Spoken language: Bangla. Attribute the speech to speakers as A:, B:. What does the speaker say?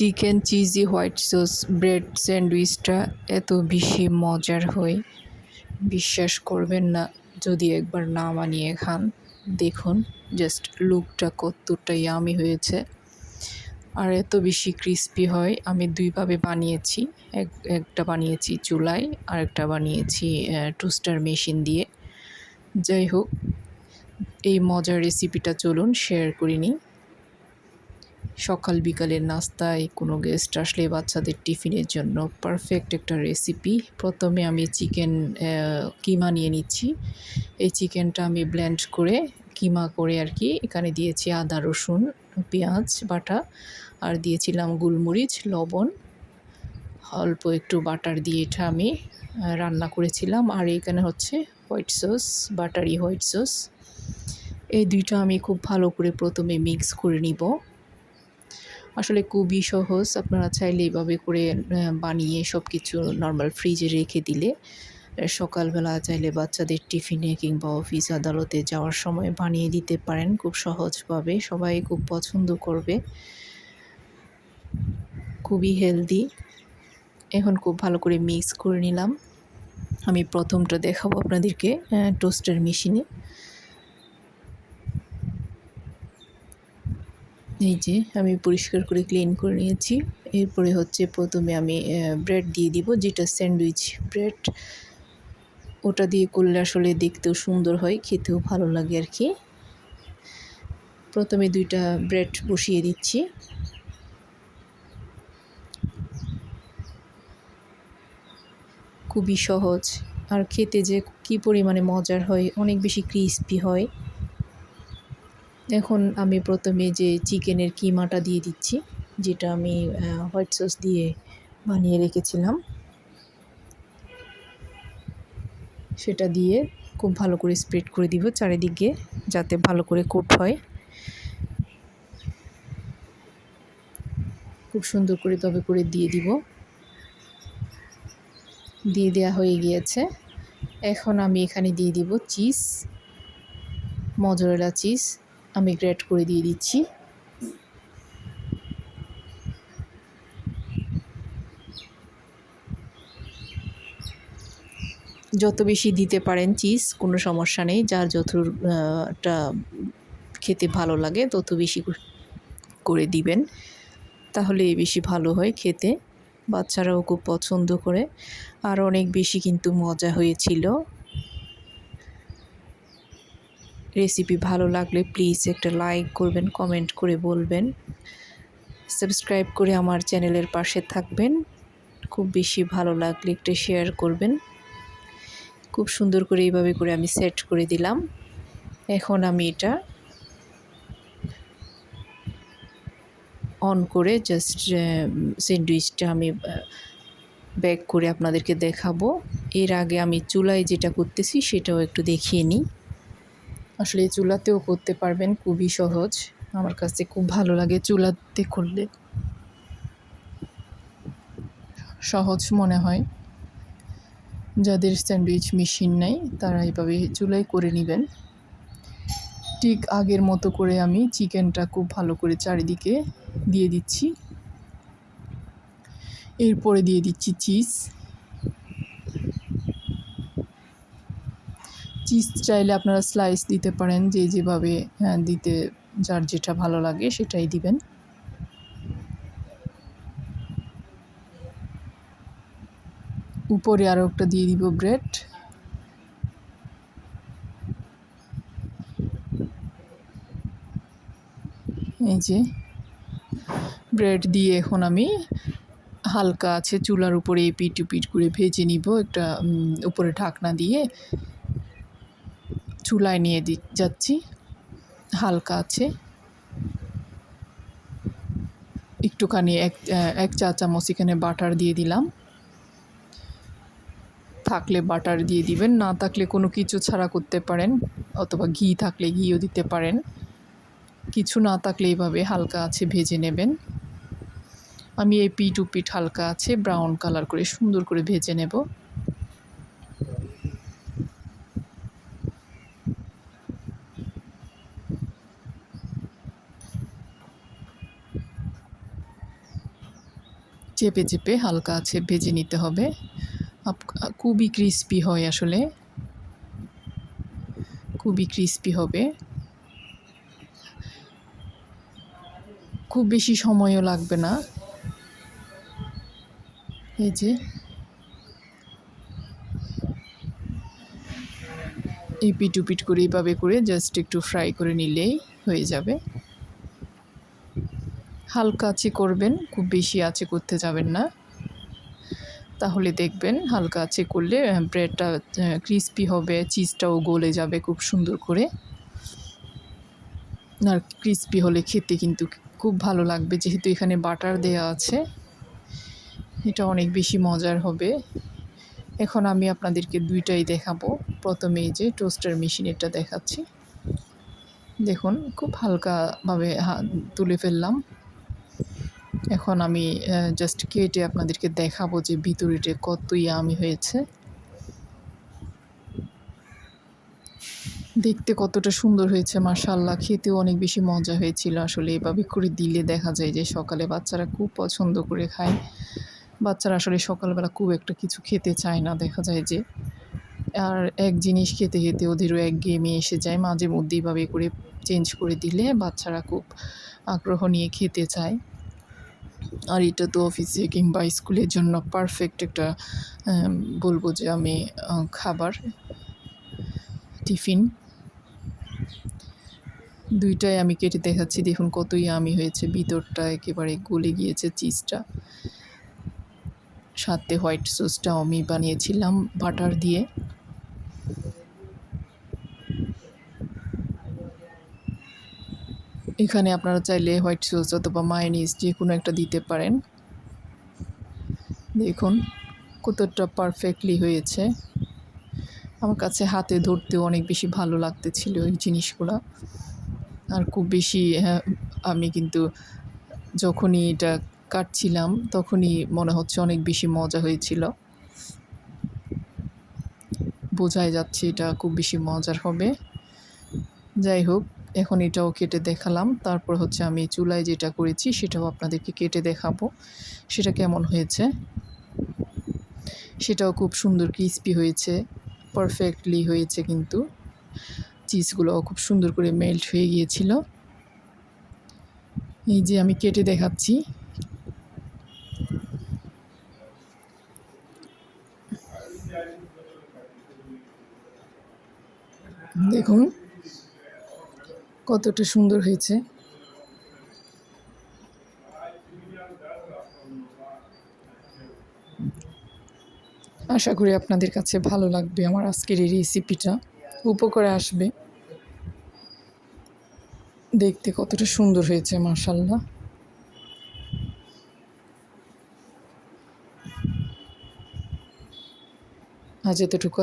A: Chicken cheesy white sauce, bread স্যান্ডউইচটা এত বেশি মজার হয়। বিশ্বাস করবেন না, যদি একবার না বানিয়ে খান, দেখুন জাস্ট লুকটা কতটা ইয়ামি হয়েছে। আর এত বেশি ক্রিস্পি হয়, আমি দুইভাবে বানিয়েছি, এক, একটা বানিয়েছি চুলায়, আর একটা বানিয়েছি টোস্টার মেশিন দিয়ে। যাই হোক, এই মজার রেসিপিটা চলুন শেয়ার করে নিই সকাল বিকালের নাস্তায় কোনো গেস্ট আসলে বাচ্চাদের টিফিনের জন্য পারফেক্ট একটা রেসিপি প্রথমে আমি চিকেন কিমা নিয়ে নিচ্ছি। এই চিকেনটা আমি ব্লেন্ড করে, কিমা করে আর কি, এখানে দিয়েছি আদা, রসুন, পেঁয়াজ, বাটা, আর দিয়েছিলাম গোলমরিচ, লবণ। অল্প একটু বাটার দিয়ে এটা আমি রান্না করেছিলাম। আর এখানে হচ্ছে white sauce buttery white sauce এই দুইটা আমি খুব ভালো করে প্রথমে মিক্স করে নিব। আসলে খুবই সহজ। আপনারা চাইলে এইভাবে করে বানিয়ে সব কিছু নর্মাল ফ্রিজে রেখে দিলে সকালবেলা চাইলে বাচ্চাদের টিফিনে কিংবা অফিস আদালতে যাওয়ার সময় বানিয়ে দিতে পারেন। খুব সহজভাবে, সবাই খুব পছন্দ করবে। খুবই হেলদি এখন খুব ভালো করে মিক্স করে নিলাম। আমি প্রথমটা দেখাবো আপনাদেরকে টোস্টার মেশিনে এই যে আমি পরিষ্কার করে ক্লিন করে নিয়েছি। এরপরে হচ্ছে প্রথমে আমি ব্রেড দিয়ে দিব, যেটা স্যান্ডউইচ ব্রেড ওটা দিয়ে করলে আসলে দেখতেও সুন্দর হয়, খেতেও ভালো লাগে আর কি প্রথমে দুইটা ব্রেড বসিয়ে দিচ্ছি। খুবই সহজ। আর খেতে যে কি পরিমাণে মজার হয়, অনেক বেশি ক্রিস্পি হয়। এখন আমি প্রথমে যে চিকেনের কিমাটা দিয়ে দিচ্ছি, যেটা আমি হোয়াইট সস দিয়ে বানিয়ে রেখেছিলাম, সেটা দিয়ে খুব ভালো করে স্প্রেড করে দিব চারিদিকে, যাতে ভালো করে কোট হয়। খুব সুন্দর করে তবে করে দিয়ে দিব। দিয়ে দেওয়া হয়ে গিয়েছে। এখন আমি এখানে দিয়ে দিব চিজ, মজরেলা চিজ আমি গ্রেট করে দিয়ে দিচ্ছি। যত বেশি দিতে পারেন চিজ, কোনো সমস্যা নেই। যার যতটা খেতে ভালো লাগে, তত বেশি করে দিবেন। তাহলে বেশি ভালো হয় খেতে। বাচ্চারাও খুব পছন্দ করে। আর অনেক বেশি কিন্তু মজা হয়েছিল। রেসিপি ভালো লাগলে প্লিজ একটা লাইক করবেন, কমেন্ট করে বলবেন। সাবস্ক্রাইব করে আমার চ্যানেলের পাশে থাকবেন। খুব বেশি ভালো লাগলে একটা শেয়ার করবেন। খুব সুন্দর করে এইভাবে করে আমি সেট করে দিলাম। এখন আমি এটা অন করে জাস্ট স্যান্ডউইচটা আমি ব্যাক করে আপনাদেরকে দেখাবো। এর আগে আমি চুলায় যেটা করতেছি সেটাও একটু দেখিয়ে নিই। আসলে চুলাতেও করতে পারবেন খুবই সহজ। আমার কাছে খুব ভালো লাগে চুলাতে করলে। সহজ মনে হয়। যাদের স্যান্ডউইচ মেশিন নেই, তারা এইভাবে চুলাই করে নেবেন। ঠিক আগের মতো করে আমি চিকেনটা খুব ভালো করে চারিদিকে দিয়ে দিচ্ছি। এরপরে দিয়ে দিচ্ছি চিজ। চিজ চাইলে আপনারা স্লাইস দিতে পারেন, যে যেভাবে দিতে যার যেটা ভালো লাগে সেটাই দিবেন। উপরে আরও একটা দিয়ে দিব ব্রেড এই যে ব্রেড দিয়ে এখন আমি হালকা আছে চুলার উপরে পিট পিট করে ভেজে নিব, একটা উপরে ঢাকনা দিয়ে। চুলায় নিয়ে দি, যাচ্ছি। হালকা আছে। একটুখানি এক এক চা চামচ এখানে বাটার দিয়ে দিলাম। থাকলে বাটার দিয়ে দিবেন, না থাকলে কোনো কিছু ছাড়া করতে পারেন, অথবা ঘি থাকলে ঘিও দিতে পারেন। কিছু না থাকলে এইভাবে হালকা আছে, ভেজে নেবেন। আমি এই পিট উ পিট হালকা আছে, ব্রাউন কালার করে সুন্দর করে ভেজে নেব। চেপে চেপে হালকা আছে, ভেজে নিতে হবে। খুবই ক্রিস্পি হয় আসলে। খুবই ক্রিস্পি হবে। খুব বেশি সময়ও লাগবে না। এই যে। এই পিটু পিট করে এইভাবে করে জাস্ট একটু ফ্রাই করে নিলেই হয়ে যাবে। হালকা আছে করবেন, খুব বেশি আছে করতে যাবেন না। তাহলে দেখবেন হালকা আছে করলে ব্রেডটা ক্রিস্পি হবে চিজটাও গলে যাবে খুব সুন্দর করে। আর ক্রিস্পি হলে খেতে কিন্তু খুব ভালো লাগবে, যেহেতু এখানে বাটার দেয়া আছে। এটা অনেক বেশি মজার হবে। এখন আমি আপনাদেরকে দুইটাই দেখাবো। প্রথমে যে টোস্টার মেশিনেরটা দেখাচ্ছি। দেখুন, খুব হালকাভাবে তুলে ফেললাম। এখন আমি জাস্ট কেটে আপনাদেরকে দেখাবো যে ভিতরেটা কত ইয়ামি হয়েছে। দেখতে কতটা সুন্দর হয়েছে মাশাল্লাহ খেতেও অনেক বেশি মজা হয়েছিল আসলে। এভাবে করে দিলে দেখা যায় যে সকালে বাচ্চারা খুব পছন্দ করে খায়। বাচ্চারা আসলে সকালবেলা খুব একটা কিছু খেতে চায় না, দেখা যায় যে। আর এক জিনিস খেতে খেতে ওদেরও এক গেমে এসে যায়, মাঝে মধ্যে এভাবে করে চেঞ্জ করে দিলে বাচ্চারা খুব আগ্রহ নিয়ে খেতে চায়। আর এটা তো অফিসে কিংবা স্কুলের জন্য পারফেক্ট একটা বলব যে আমি খাবার টিফিন দুইটাই আমি কেটে দেখাচ্ছি, দেখুন কতই আমি হয়েছে। ভিতরটা একেবারে গলে গিয়েছে চিজটা সাথে হোয়াইট সসটাও আমি বানিয়েছিলাম বাটার দিয়ে। এখানে আপনারা চাইলে হোয়াইট সস অথবা মায়োনিজ যে কোনো একটা দিতে পারেন। দেখুন কতটা পারফেক্টলি হয়েছে। আমার কাছে হাতে ধরতেও অনেক বেশি ভালো লাগতেছিল এই জিনিসগুলো। আর খুব বেশি হ্যাঁ, আমি কিন্তু যখনই এটা কাটছিলাম তখনই মনে হচ্ছে অনেক বেশি মজা হয়েছিল। বোঝাই যাচ্ছে এটা খুব বেশি মজার হবে। যাই হোক এখন এটাও কেটে দেখালাম। তারপর হচ্ছে আমি চুলায় যেটা করেছি সেটাও আপনাদেরকে কেটে দেখাবো। সেটা কেমন হয়েছে? সেটাও খুব সুন্দর ক্রিস্পি হয়েছে পারফেক্টলি হয়েছে কিন্তু। চিজগুলোও খুব সুন্দর করে মেল্ট হয়ে গিয়েছিল। এই যে আমি কেটে দেখাচ্ছি। দেখুন। কতটা সুন্দর হয়েছে। আশা করি আপনাদের কাছে ভালো লাগবে আমার আজকের এই রেসিপিটা উপকারে আসবে। দেখতে কতটা সুন্দর হয়েছে মার্শাল্লাহ আজ এতটুকু।